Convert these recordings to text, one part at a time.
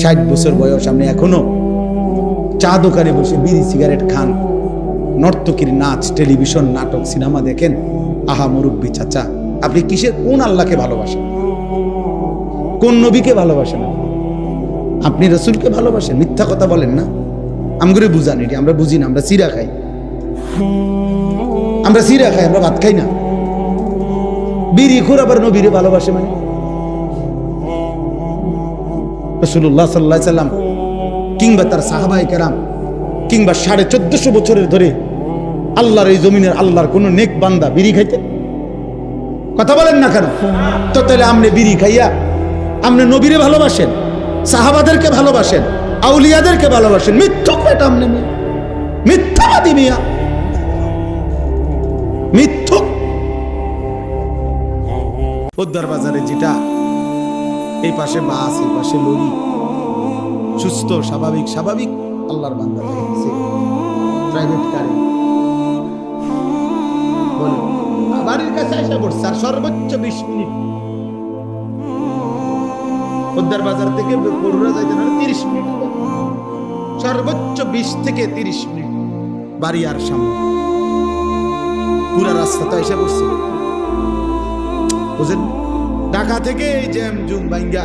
ষাট বছর বয়স আপনি এখনও চা দোকানে বসে বিড়ি, সিগারেট খান। নর্তকীর নাচ, টেলিভিশন, নাটক, সিনেমা দেখেন। আহা, মুরব্বী চাচা, আপনি কিসের, কোন আল্লাহকে ভালোবাসেন? কোন নবীকে ভালোবাসেন আপনি? রসুলকে ভালোবাসেন? মিথ্যা কথা বলেন না। আমগুলো বুঝান এটি, আমরা বুঝি না, আমরা সিরা খাই। আমরা সিরা খাই, আমরা ভাত খাই না। বিড়ি খুর আবার নবীরে ভালোবাসে মানে? রসুল্লাহ সাল্লাহ সাল্লাম কিংবা তার সাহাবাই কেরাম কিংবা সাড়ে চোদ্দশো বছরের ধরে আল্লাহর এই জমিনের আল্লাহর কোন নেক বান্দা বিড়ি খাইতে? কথা বলেন না কেন? তো তাহলে আপনি বিড়ি খাইয়া আপনি নবীরে ভালোবাসেন, সাহাবাদেরকে ভালোবাসেন, আউলিয়াদেরকে ভালোবাসেন মিথ্যুক আপনি মিয়া। মিথ্যাবাদী মিয়া। মিথ্যুক পোদ্দার বাজারে যেটা, এই পাশে বাস, এই পাশে লরি। সুস্থ, স্বাভাবিক স্বাভাবিক আল্লাহর বান্দা প্রাইভেট কারে বাড়ির কাছে এসে পড়ছে, আর সর্বোচ্চ বিশ মিনিট। পোদ্দার বাজার থেকে বড়ুরা যাইতে না, তিরিশ মিনিট। সর্বোচ্চ বিশ থেকে তিরিশ মিনিট। বাড়ি আর সামনে। পুরা রাস্তা তো এসে পড়ছে। বুঝেন? ঢাকা থেকে জ্যাম জুম বাইঙ্গা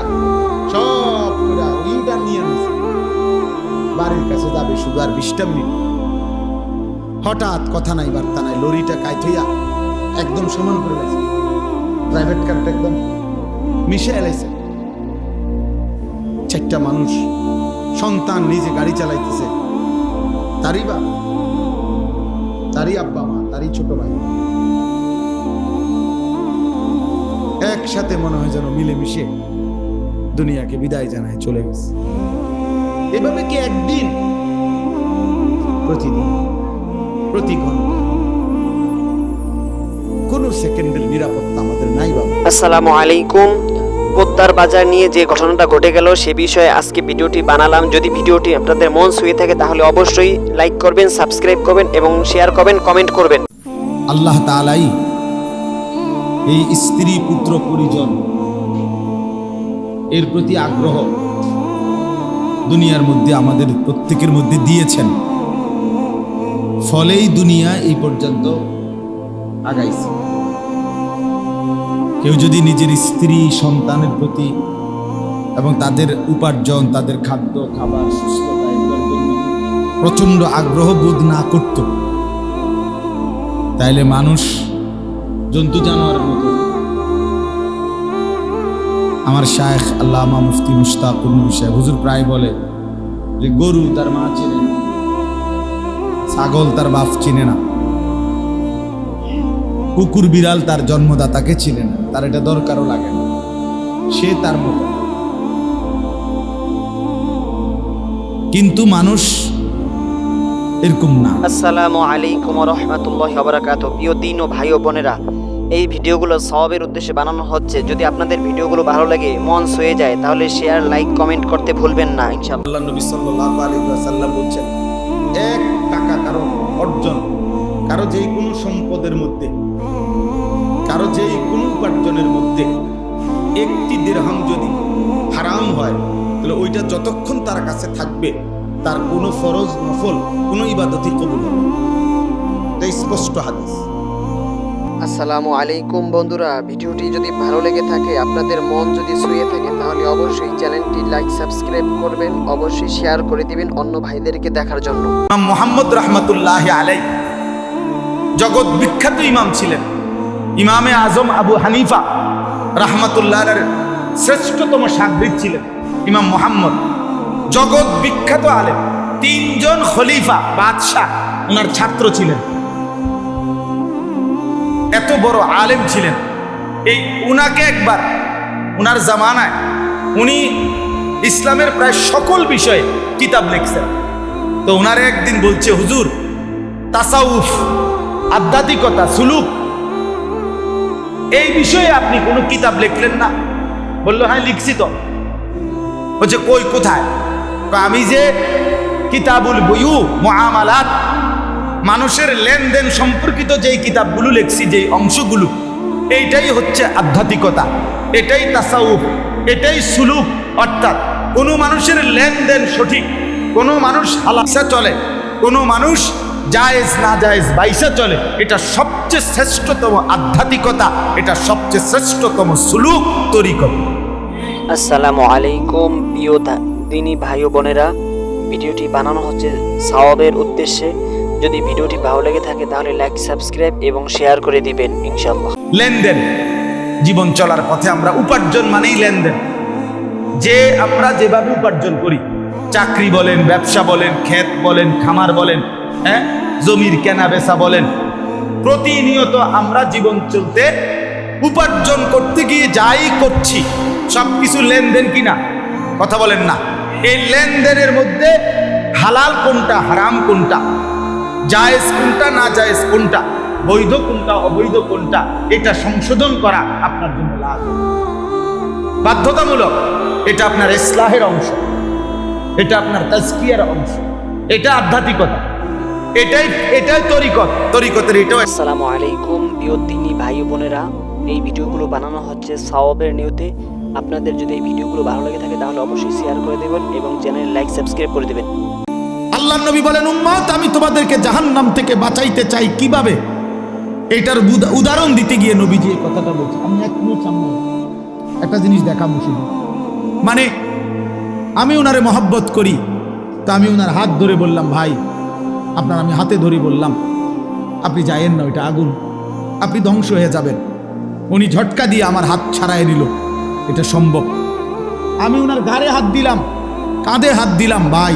সব পুরা ইউটার নিয়ে বাড়ির কাছে যাবে শুধু আর বিশটা মিনিট হঠাৎ কথা নাই, বার্তা নাই, লরিটা কাইথইয়া একদম সমান করে গেছে। প্রাইভেট কারটা একদম মিশে এলাইছে। চারটা মানুষ, সন্তান নিজে গাড়ি চালাইতেছে। তারই বা তারই আব্বা মা, তারই ছোট ভাই। একসাথে মনে হয় যেন মিলেমিশে দুনিয়াকে বিদায় জানায় চলে গেছে। এভাবে কি একদিন? প্রতিদিন প্রতি ঘণ্টা। কোন সেকেন্ডের নিরাপত্তা আমাদের নাই বাবা। আসসালামু আলাইকুম। পোদ্দার বাজার নিয়ে যে ঘটনাটা ঘটে গেল সে বিষয়ে আজকে ভিডিওটি বানালাম। যদি ভিডিওটি আপনাদের মন ছুঁয়ে থাকে তাহলে অবশ্যই লাইক করবেন সাবস্ক্রাইব করবেন এবং শেয়ার করবেন কমেন্ট করবেন। আল্লাহ তালাই এই স্ত্রী পুত্র পরিজন। এর প্রতি আগ্রহ দুনিয়ার মধ্যে আমাদের প্রত্যেকের মধ্যে দিয়েছেন। ফলেই দুনিয়া এই পর্যন্ত আগাইছে। কেউ যদি নিজের স্ত্রী, সন্তানের প্রতি এবং তাদের উপার্জন, তাদের খাদ্য, খাবার প্রচণ্ড আগ্রহ বোধ না করত, তাইলে মানুষ জন্তু জানোয়ারের মতো। আমার শায়েখ আল্লামা মুফতি মুশতাকুর নবী সাহেব, হুজুর প্রায় বলে যে গরু তার মা চেনে না, ছাগল তার বাপ চিনে না, কুকুর বিড়াল তার জন্মদাতাকে চিনে না, তার এটা দরকারও লাগে না, সে তার মতো। কিন্তু মানুষ এরকম না। আসসালামু আলাইকুম রহমতুল্লাহ প্রিয় দিন ও ভাই ও বোনেরা এই ভিডিওগুলো সবের উদ্দেশ্যে বানানো হচ্ছে। যদি আপনাদের ভিডিওগুলো ভালো লাগে, মন ছুঁয়ে যায়, তাহলে শেয়ার লাইক কমেন্ট করতে ভুলবেন না, ইনশাআল্লাহ। আল্লাহ নবী সাল্লাল্লাহু আলাইহি ওয়াসাল্লাম বলছেন, এক টাকা কারও অর্জন কারও যেই কোনো সম্পদের মধ্যে, কারও যেই কোনো উপার্জনের মধ্যে একটি দিরহাম যদি হারাম হয়, তাহলে ওইটা যতক্ষণ তার কাছে থাকবে, তার কোনো ফরজ নফল, কোনো ইবাদতই কবুল হবে। এটা স্পষ্ট হাদিস। আসসালামু আলাইকুম বন্ধুরা, ভিডিওটি যদি ভালো লেগে থাকে, আপনাদের মন যদি ছুঁয়ে থাকে, তাহলে অবশ্যই চ্যানেলটি লাইক, সাবস্ক্রাইব করবেন, অবশ্যই শেয়ার করে দিবেন অন্য ভাইদেরকে দেখার জন্য। মোহাম্মদ রহমতুল্লাহ আলাই জগৎ বিখ্যাত ইমাম ছিলেন। ইমামে আজম আবু হানিফা রহমতুল্লাহ শ্রেষ্ঠতম সাগরিদ ছিলেন ইমাম মোহাম্মদ। জগৎ বিখ্যাত আলেম, তিনজন খলিফা, বাদশাহ, ওনার ছাত্র ছিলেন। এত বড় আলেম ছিলেন। এই উনাকে একবার, উনার জামানায় উনি ইসলামের প্রায় সকল বিষয়ে কিতাব লিখছেন। তো ওনারে একদিন বলছে, হুজুর, তাসাউফ, আধ্যাত্মিকতা, সুলুক, এই বিষয়ে আপনি কোনো কিতাব লিখলেন না? বলল হ্যাঁ লিখছি তো। বলছে, কই, কোথায়? আমি যে কিতাবুল বইউ মুআমালাত মানুষের লেনদেন সম্পর্কিত যেই কিতাবগুলো লেখছি, যেই অংশগুলো, এইটাই হচ্ছে আধ্যাত্মিকতা, এটাই তাসাউফ, এটাই সুলুক। অর্থাৎ কোনো মানুষের লেনদেন সঠিক, কোনো মানুষ হালাসা চলে, কোনো মানুষ জায়েজ না জায়েজ বাইসা চলে, এটা সবচেয়ে শ্রেষ্ঠতম আধ্যাত্মিকতা, এটা সবচেয়ে শ্রেষ্ঠতম সুলুক তরিকত আসসালামু আলাইকুম, প্রিয় দিনী ভাই বোনেরা। ভিডিওটি বানানো হচ্ছে সাওয়াবের উদ্দেশ্যে। যদি ভিডিওটি ভালো লেগে থাকে তাহলে লাইক সাবস্ক্রাইব এবং শেয়ার করে দিবেন ইনশাল্লাহ লেনদেন। জীবন চলার পথে আমরা উপার্জন মানেই লেনদেন। যে আমরা যেভাবে উপার্জন করি, চাকরি বলেন, ব্যবসা বলেন, ক্ষেত বলেন, খামার বলেন হ্যাঁ? জমির কেনা বেচা বলেন, প্রতিনিয়ত আমরা জীবন চলতে উপার্জন করতে গিয়ে যাই করছি সব কিছু লেনদেন কিনা? কথা বলেন না। এই লেনদেনের মধ্যে হালাল কোনটা, হারাম কোনটা? জায়েজ কোনটা, না জায়েজ কোনটা? বৈধ কোনটা, অবৈধ কোনটা? এটা সংশোধন করা আপনার জন্য লাভ বাধ্যতামূলক। এটা আপনার ইসলাহের অংশ। এটা আপনার তাজকিয়ার অংশ। এটা আধ্যাত্মিকতা। এটাই এটাই তরিকত। তরিকতের এটাও আসসালামু আলাইকুম দিনী ভাই বোনেরা। এই ভিডিওগুলো বানানো হচ্ছে সাওয়াবের নিয়তে। আপনাদের যদি এই ভিডিওগুলো ভালো লেগে থাকে, তাহলে অবশ্যই শেয়ার করে দেবেন এবং চ্যানেল লাইক সাবস্ক্রাইব করে দেবেন। আল্লাহ নবী বলেন, উম্মত, আমি তোমাদেরকে জাহান্নাম থেকে বাঁচাইতে চাই কীভাবে? এটার উদাহরণ দিতে গিয়ে নবীজি এই কথাটা বলছে আমি এক মিনিট সামনে একটা জিনিস দেখা শুধু মানে আমি ওনারে মহব্বত করি, তা আমি ওনার হাত ধরে বললাম, ভাই, আপনার আমি হাতে ধরে বললাম, আপনি যায়েন না, ওইটা আগুন। আপনি ধ্বংস হয়ে যাবেন। উনি ঝটকা দিয়ে আমার হাত ছাড়াই নিল এটা সম্ভব। আমি ওনার ঘাড়ে হাত দিলাম, কাঁধে হাত দিলাম, ভাই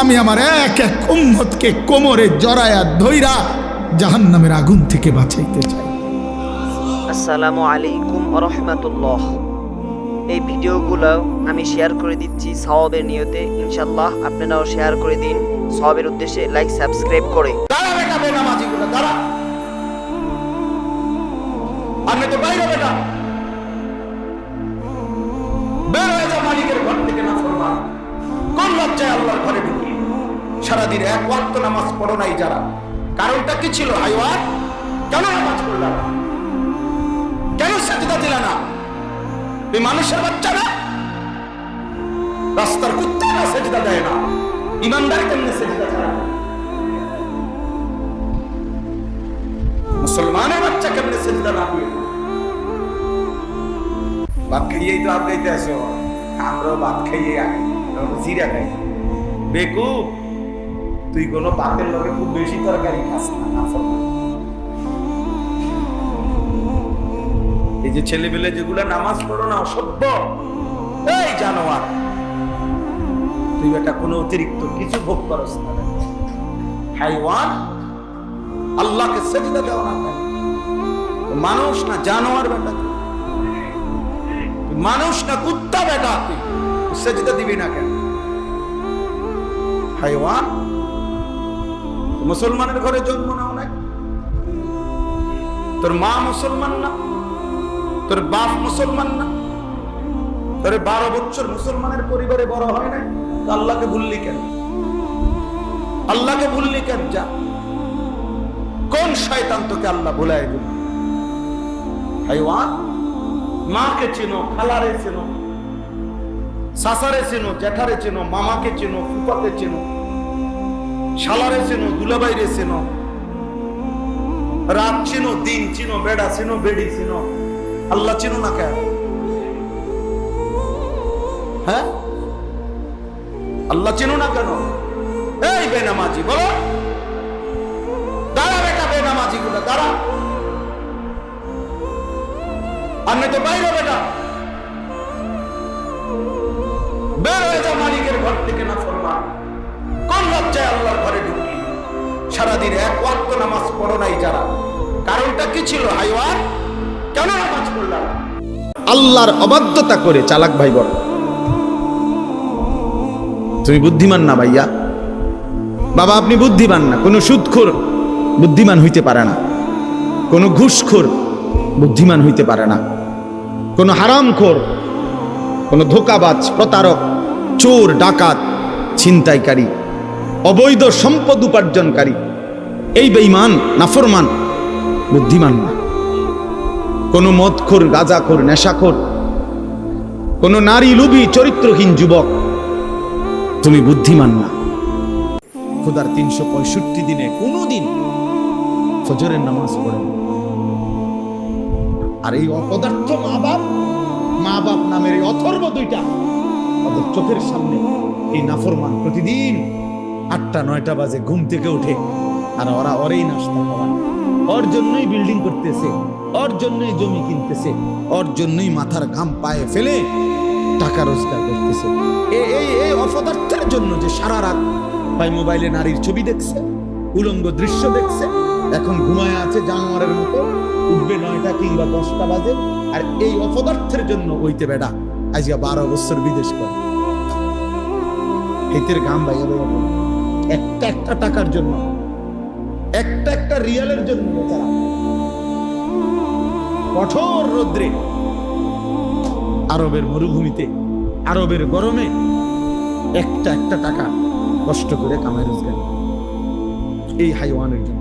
আমি আমার এক এক উম্মতকে কোমরে জড়ায়া ধৈরা জাহান্নামের আগুন থেকে বাঁচাইতে চাই। আসসালামু আলাইকুম রহমতুল্লাহ। এই ভিডিওগুলো আমি শেয়ার করে দিচ্ছি সওয়াবের নিয়তে। ইনশাল্লাহ আপনারাও শেয়ার করে দিন। সওয়াবের উদ্দেশ্যে লাইক সাবস্ক্রাইব করে। দাঁড়া বেটা দাঁড়া। আমি তো বাইরে বেটা। বের হয়ে যা মালিকের ঘর থেকে না ফরমান কোন লজ্জায় আল্লাহর ঘরে সারাদিন এক ওয়াক্ত নামাজ পড়ো নাই যারা। কারণটা কি ছিল হাইওয়ার কেন নামাজ পড়লাম কেন সাজদা দিলা না? তুমি মানুষের বাচ্চা না? রাস্তার কুত্তা না সেজদা দেয় না? ইমানদার কেমনে সেজদা ছাড়া? মুসলমানের বাচ্চা কেমনে সেজদা না দিয়ে? ভাত খাইয়েই তো আপনি আসো আমরাও ভাত খাইয়ে আগে জিরা খাই। বেকুব তুই কোনো ভাতের লগে খুব বেশি তরকারি খাস না এই যে ছেলেবেলে যেগুলো নামাজ পড়ো না অসভ্য, এই জানোয়ার, তুই বেটা কোনো অতিরিক্ত কিছু ভোগ করস না হাইওয়ান, আল্লাহকে সেজদা দেওয়া না মানুষ না জানোয়ার বেটা মানুষ না কুত্তা বেটা তুই সেজদা দিবি না কেন? হাইওয়ান মুসলমানের ঘরে জন্ম নাও নাই। তোর মা মুসলমান না, তোর বাপ মুসলমান না, তোর বারো বছর মুসলমানের পরিবারে বড় হয় নাই। তো আল্লাহকে ভুললি কেন? আল্লাহকে ভুললি কেন যা? কোন শয়তান তোকে আল্লাহ ভুলাই দিল? মাকে চেনো, খালারে চেনো সাসারে চেনো জ্যাঠারে চেনো, মামাকে চেনো ফুপাকে চেনো শালারে চেনো দুলাবাইরে চেনো রাত চিনো, দিন চিনো, বেড়া চিনো, বেড়ি চিনো, আল্লাহ চিনো না কেন? হ্যাঁ? আল্লাহ চিনো না কেন? এই বেনামাজি, বলো। দাঁড়া বেটা বেনামাজি গুলো দাঁড়া। আমি তো বাইরে বেটা। বের হয়ে যা লজ্জায় আল্লাহর ঘরে ঢুকি। সারাদিন এক ওয়াক্ত নামাজ পড়ো নাই যারা। কারণটা কি ছিল হাইওয়ার কেন নামাজ পড়লাম? আল্লাহর অবাধ্যতা করে চালাক ভাই বল তুমি বুদ্ধিমান না ভাইয়া? বাবা, আপনি বুদ্ধিমান না। কোনো সুদখোর বুদ্ধিমান হইতে পারে না। কোনো ঘুষখোর বুদ্ধিমান হইতে পারে না। কোনো হারামখোর, কোনো ধোকাবাজ, প্রতারক, চোর, ডাকাত, ছিনতাইকারী অবৈধ সম্পদ উপার্জনকারী। এই বেঈমান, নাফরমান, বুদ্ধিমান না। কোনো মদখোর, গাঁজাখোর, নেশাখোর, কোনো নারী লুবি, চরিত্রহীন যুবক, তুমি বুদ্ধিমান না। খোদার তিনশো পঁয়ষট্টি দিনে কোনো দিন ফজরের নামাজ পড়ে আর এই অপদার্থ মা বাপ মা বাপ নামের এই অথর্ব দুইটা ওদের চোখের সামনে এই নাফরমান প্রতিদিন আটটা, নয়টা বাজে, ঘুম থেকে উঠে। আর ওরা ওরেই নাস্তা খাওয়া ওর জন্যই বিল্ডিং করতেছে, ওর জন্যই জমি কিনতেছে, ওর জন্যই মাথার ঘাম পায়ে ফেলে টাকা রোজগার করতেছে। এই এই অপদার্থের জন্য যে সারা রাত ভাই মোবাইলে নারীর ছবি দেখছে, উলঙ্গ দৃশ্য দেখছে, এখন ঘুমায় আছে জানোয়ারের মতো, উঠবে নয়টা কিংবা দশটা বাজে, আর এই অপদার্থের জন্য হইতে বেড়া আজকে বারো বছর বিদেশ করে। হেতের ঘাম বাইরে পড়ে। একটা একটা টাকার জন্য, একটা একটা রিয়ালের জন্য তারা কঠোর রৌদ্রে আরবের মরুভূমিতে, আরবের গরমে একটা একটা টাকা কষ্ট করে কামায় রোজগার। এই হাইওয়ানের জন্য।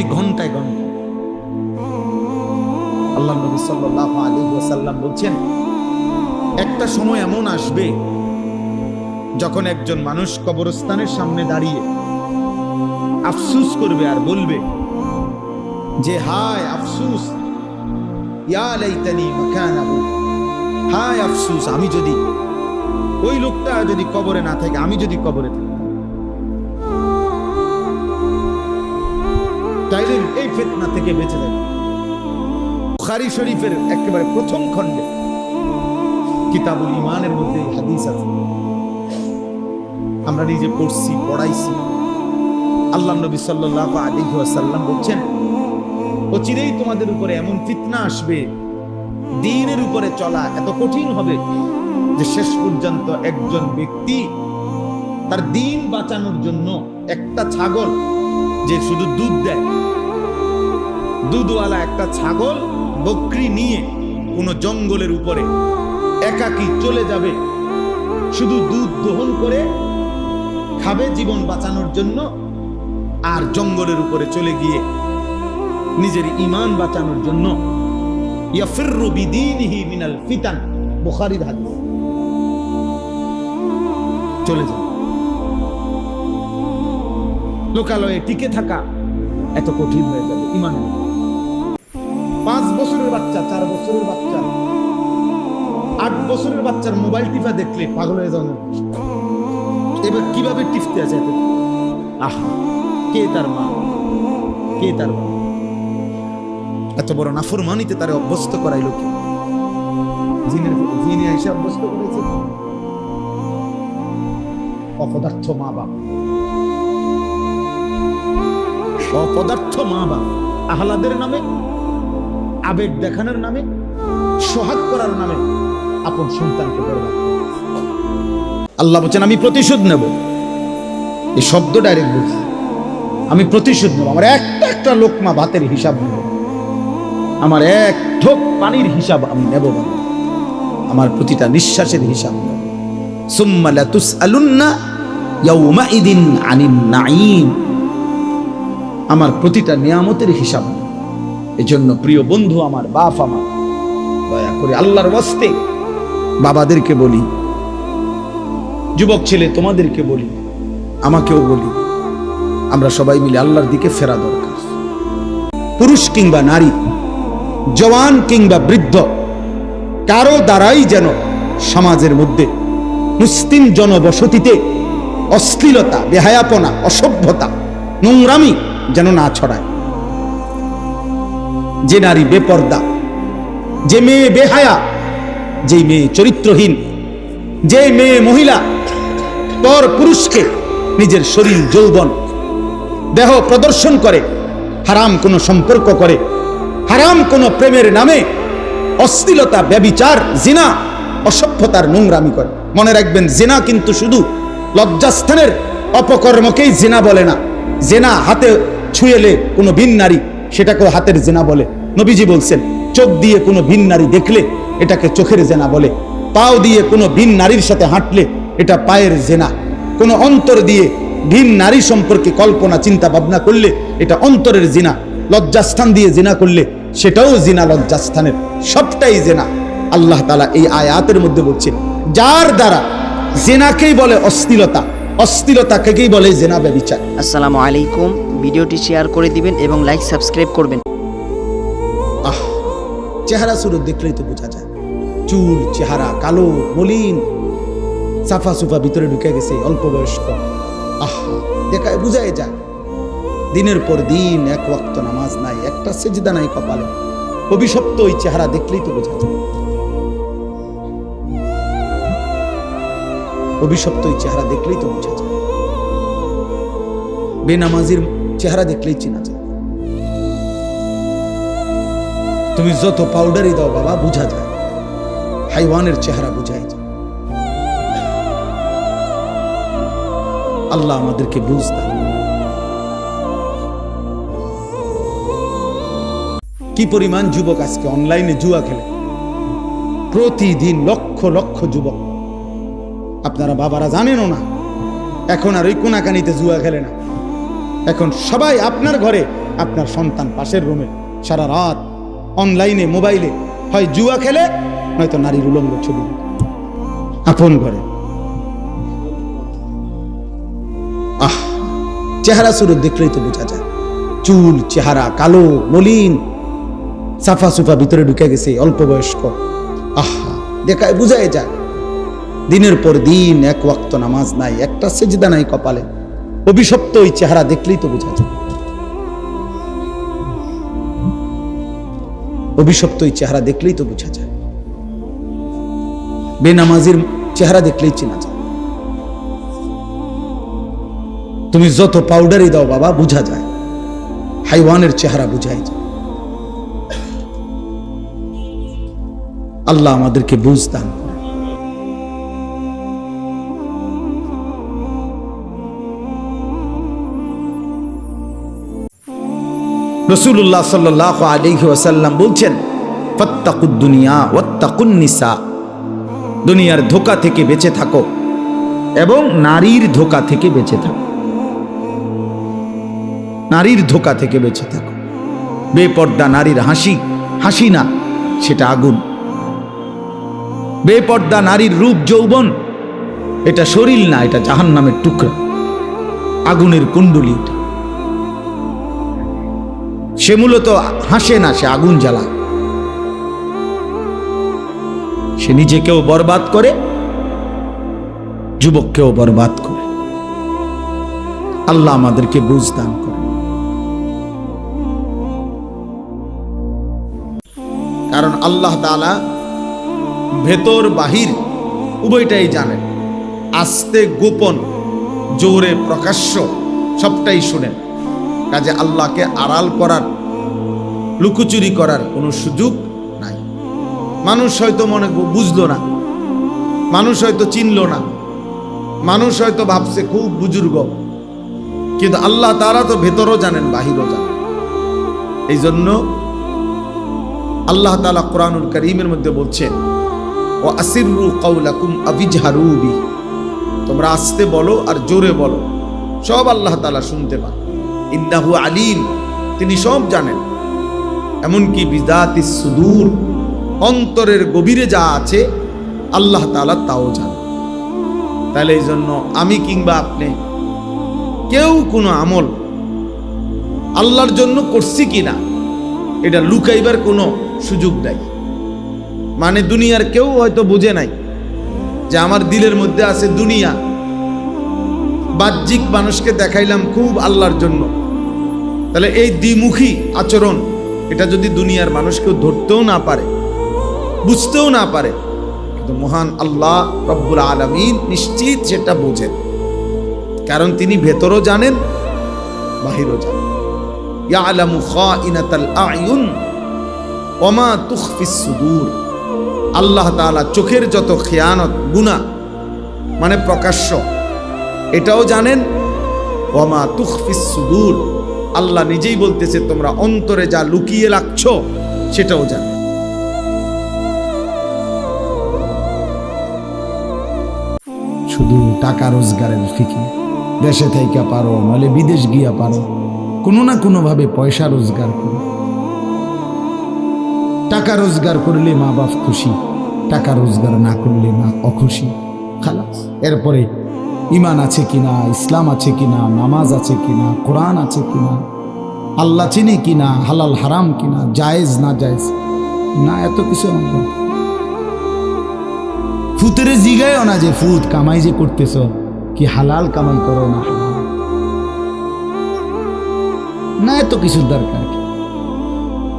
প্রতি ঘন্টায় ঘন্টায়। আল্লাহ নবী সাল্লাল্লাহু আলাইহি ওয়াসাল্লাম বলছেন, একটা সময় এমন আসবে যখন একজন মানুষ কবরস্থানের সামনে দাঁড়িয়ে আফসুস করবে আর বলবে যে, হায় আফসুস হায় আফসুস, আমি যদি ওই লোকটা যদি কবরে না থাকে, আমি যদি কবরে থাকি তাইলে এই ফিতনা থেকে বেঁচে যাবে বুখারী শরীফের একেবারে প্রথম খণ্ডে কিতাবুল ইমানের মধ্যে হাদিস আছে। আমরা নিজে পড়ছি, পড়াইছি। আল্লাহ নবী সাল্লাল্লাহু আলাইহি ওয়াসাল্লাম বলছেন অচিরেই তোমাদের উপরে এমন ফিতনা আসবে, দিনের উপরে চলা এত কঠিন হবে যে শেষ পর্যন্ত একজন ব্যক্তি তার দিন বাঁচানোর জন্য একটা ছাগল যে শুধু দুধ দেয়। দুধওয়ালা একটা ছাগল বকরি নিয়ে কোনো জঙ্গলের উপরে একাকি চলে যাবে। শুধু দুধ দহন করে খাবে জীবন বাঁচানোর জন্য আর জঙ্গলের উপরে চলে গিয়ে নিজের ইমান বাঁচানোর জন্য। চলে যাবে লোকালয়ে টিকে থাকা এত কঠিন হয়ে যাবে ইমানে পাঁচ বছরের বাচ্চা, চার বছরের বাচ্চা, আট বছরের বাচ্চার মোবাইল টিপা দেখলে পাগল হয়ে যাবে এবার কীভাবে টিপতে আছে এত? আহা, কে তার মা? কে তার মা এত বড় নাফরমানিতে তারে অভ্যস্ত করাইল কি? জিনের জিনে এসে অভ্যস্ত করেছে অপদার্থ মা বাপ। অপদার্থ মা বাপ আহ্লাদের নামে, আবেগ দেখানোর নামে, সোহাগ করার নামে আপন সন্তানকে বরবাদ আল্লাহ বলছেন, আমি প্রতিশোধ নেব। এই শব্দ ডাইরেক্ট বলছি। আমি প্রতিশোধ নেব। আমার একটা একটা লোকমা ভাতের হিসাব নেব। আমার এক ঠোক পানির হিসাব আমি নেব আমার প্রতিটা নিঃশ্বাসের হিসাব নেব। সুম্মা লাতুসআলুন্না ইয়াউমাইদিন আনিন নাঈম। আমার প্রতিটা নিয়ামতের হিসাব। এজন্য প্রিয় বন্ধু আমার বাপ আমার, দয়া করে আল্লাহর ওয়াস্তে বাবাদেরকে বলি, যুবক ছেলে তোমাদেরকে বলি, আমাকেও বলি, আমরা সবাই মিলে আল্লাহর দিকে ফেরা দরকার পুরুষ কিংবা নারী, জওয়ান কিংবা বৃদ্ধ, কারও দ্বারাই যেন সমাজের মধ্যে মুসলিম জনবসতিতে অশ্লীলতা, বেহায়াপনা, অসভ্যতা, নোংরামি যেন না ছড়ায়। যে নারী বেপর্দা, যে মেয়ে বেহায়া যে মেয়ে চরিত্রহীন যে মেয়ে মহিলা, পর পুরুষকে নিজের শরীর যৌবন, দেহ প্রদর্শন করে, হারাম কোনো সম্পর্ক করে, হারাম কোনো প্রেমের নামে অশ্লীলতা, ব্যবিচার, জিনা, অসভ্যতার নোংরামি করে। মনে রাখবেন, জেনা কিন্তু শুধু লজ্জাস্থানের অপকর্মকেই জেনা বলে না। জেনা হাতে ছুঁয়েলে কোনো ভিন নারী, সেটাকেও হাতের জেনা বলে। নবীজি বলছেন, চোখ দিয়ে কোনো ভিন নারী দেখলে এটাকে চোখের জেনা বলে। পাও দিয়ে কোনো ভিন নারীর সাথে হাঁটলে এটা পায়ের জেনা। কোনো অন্তর দিয়ে ভিন নারী সম্পর্কে কল্পনা, চিন্তা ভাবনা করলে এটা অন্তরের জিনা। লজ্জাস্থান দিয়ে জিনা করলে সেটাও জিনা লজ্জাস্থানের, সবটাই জেনা। আল্লাহ তালা এই আয়াতের মধ্যে বলছে, যার দ্বারা জেনাকেই বলে অস্থিলতা অস্থিলতাকেই বলে জেনা ব্যবিচার। আসসালামু আলাইকুম। ভিডিওটি শেয়ার করে দিবেন এবং লাইক, সাবস্ক্রাইব করবেন। আহ, চেহারা শুরু দেখলেই তো বোঝা যায়। চুল, চেহারা, কালো, মলিন, সাফা সুফা ভিতরে ঢুকে গেছে অল্প বয়স্ক। আহ, দেখায় বুঝাই যায়। দিনের পর দিন এক ওয়াক্ত নামাজ নাই, একটা সেজদা নাই কপালে। অভিশপ্ত ওই চেহারা দেখলেই তো বোঝা যায়। অভিশপ্ত ওই চেহারা দেখলেই তো বোঝা যায়। বেনামাজির চেহারা দেখলেই চেনা যায়। তুমি যত পাউডারই দাও বাবা, বুঝা যায়। হাইওয়ানের চেহারা বুঝাই যায়। আল্লাহ আমাদেরকে বুঝতাম কি পরিমাণ যুবক আজকে অনলাইনে জুয়া খেলে? প্রতিদিন লক্ষ লক্ষ যুবক। আপনারা বাবারা জানেনও না, এখন আর ওই কোনাকানিতে জুয়া খেলে না। এখন সবাই আপনার ঘরে, আপনার সন্তান পাশের রুমে সারা রাত অনলাইনে মোবাইলে হয় জুয়া খেলে, নয়তো নারীর উলঙ্গ ছবি। আপন ঘরে। আহ, চেহারা সুরত দেখলেই তো বোঝা যায়। চুল, চেহারা কালো, মলিন। সাফা সুফা ভিতরে ঢুকে গেছে অল্প বয়স্ক। আহ, দেখায় বুঝাই যায়। দিনের পর দিন এক ওয়াক্ত নামাজ নাই, একটা সেজদা নাই কপালে। অভিশপ্ত ওই চেহারা দেখলেই তো বোঝা যায়। অভিশপ্ত ওই চেহারা দেখলেই তো বোঝা যায়। বেনামাজির চেহারা দেখলেই চেনা যায়। তুমি যত পাউডারই দাও বাবা, বোঝা যায়। হাইওয়ানের চেহারা বুঝাই যায়। আল্লাহ আমাদেরকে বুঝদান করেন। রসুল্লাহ সাল্লাহ আলিহি ওয়াসাল্লাম বলছেন, ফত্তাকুদ দুনিয়া, ওয়াত্তাকুন নিসা। দুনিয়ার ধোকা থেকে বেঁচে থাকো এবং নারীর ধোকা থেকে বেঁচে থাকো। নারীর ধোকা থেকে বেঁচে থাকো। বেপর্দা নারীর হাসি হাসি না, সেটা আগুন। বেপর্দা নারীর রূপ যৌবন, এটা শরীর না, এটা জাহান্নামের টুকরা। আগুনের কুণ্ডলী এটা। সে মূলত হাসে না, সে আগুন জ্বালায়। সে নিজেকেও বরবাদ করে, যুবককেও বরবাদ করে। আল্লাহ আমাদেরকে বুঝদান করে কারণ আল্লাহ তাআলা ভেতর, বাহির উভয়টাই জানেন। আস্তে গোপন, জোরে প্রকাশ্য সবটাই শুনেন। কাজে আল্লাহকে আড়াল করার, লুকোচুরি করার কোনো সুযোগ নাই। মানুষ হয়তো মনে বুঝলো না, মানুষ হয়তো চিনলো না, মানুষ হয়তো ভাবছে খুব বুজুর্গ, কিন্তু আল্লাহ তারা তো ভেতরও জানেন, বাহিরও জানেন। এই জন্য আল্লাহ তালা কোরআনুল করিমের মধ্যে বলছেন ও আসিরু কৌলাকুম আবিজহারু বি তোমরা আসতে বলো আর জোরে বলো, সব আল্লাহ তালা শুনতে পান। ইন্নাহু আলিম, তিনি সব জানেন। এমনকি বিদাতি সুদূর, অন্তরের গভীরে যা আছে, আল্লাহ তাআলা তাও জানেন। তাহলে এই জন্য আমি কিংবা আপনি, কেউ কোনো আমল আল্লাহর জন্য করছি কি না, এটা লুকাইবার কোনো সুযোগ নাই। মানে দুনিয়ার কেউ হয়তো বুঝে নাই যে আমার দিলের মধ্যে আছে দুনিয়া। বাহ্যিক মানুষকে দেখাইলাম খুব আল্লাহর জন্য। তাহলে এই দ্বিমুখী আচরণ, এটা যদি দুনিয়ার মানুষ কেউ ধরতেও না পারে, বুঝতেও না পারে, কিন্তু মহান আল্লাহ রব্বুল আলমিন নিশ্চিত সেটা বোঝেন। কারণ তিনি ভেতরও জানেন, বাহিরও জানেন। আয়ুন ওমা তুখফিস আল্লাহ তাআলা চোখের যত খেয়ানত, গুনাহ মানে প্রকাশ্য, এটাও জানেন ওমা তুখফিস সুদূর। আল্লাহ নিজেই বলতেছে, তোমরা অন্তরে যা লুকিয়ে রাখছো, সেটাও জানেন শুধু টাকা রোজগারের ফিকি। দেশে থাইকা পারো নলে বিদেশ গিয়া পারো। কোনো না কোনোভাবে পয়সা রোজগার করো। টাকা রোজগার করলে মা বাপ খুশি, টাকা রোজগার না করলে মা অখুশি। খালাস। এরপরে ইমান আছে কিনা, ইসলাম আছে কিনা, নামাজ আছে কিনা, কোরআন আছে কিনা, আল্লাহ চিনি কিনা, হালাল, হারাম কিনা, জায়েজ না জায়েজ, না, এত কিছু আমার। ফুতেরে জিগায় না যে ফুত কামাই যে করতেছ, কি হালাল কামাই করো না হারাম না, এত কিছুর দরকার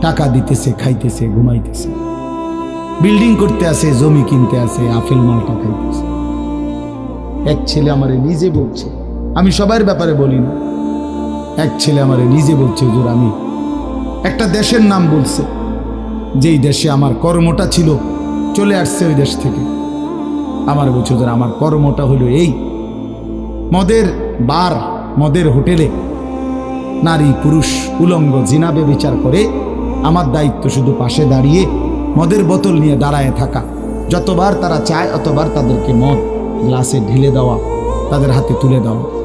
টাকা দিতেছে, খাইতেছে, ঘুমাইতেছে। বিল্ডিং করতে আসে জমি কিনতে আসে আপেল, মালটা খাইতেছে। এক ছেলে আমারে নিজে বলছে, আমি সবার ব্যাপারে বলি না। এক ছেলে আমারে নিজে বলছে, হুজুর, আমি একটা দেশের নাম বলছে, যেই দেশে আমার কর্মটা ছিল, চলে আসছে ওই দেশ থেকে। আমার বলছে, হুজুর, আমার কর্মটা হলো এই, মদের বার, মদের হোটেলে নারী পুরুষ উলঙ্গ জিনাবে বিচার করে, আমার দায়িত্ব শুধু পাশে দাঁড়িয়ে মদের বোতল নিয়ে দাঁড়ায় থাকা। যতবার তারা চায়, অতবার তাদেরকে মদ গ্লাসে ঢেলে দেওয়া তাদের হাতে তুলে দেওয়া।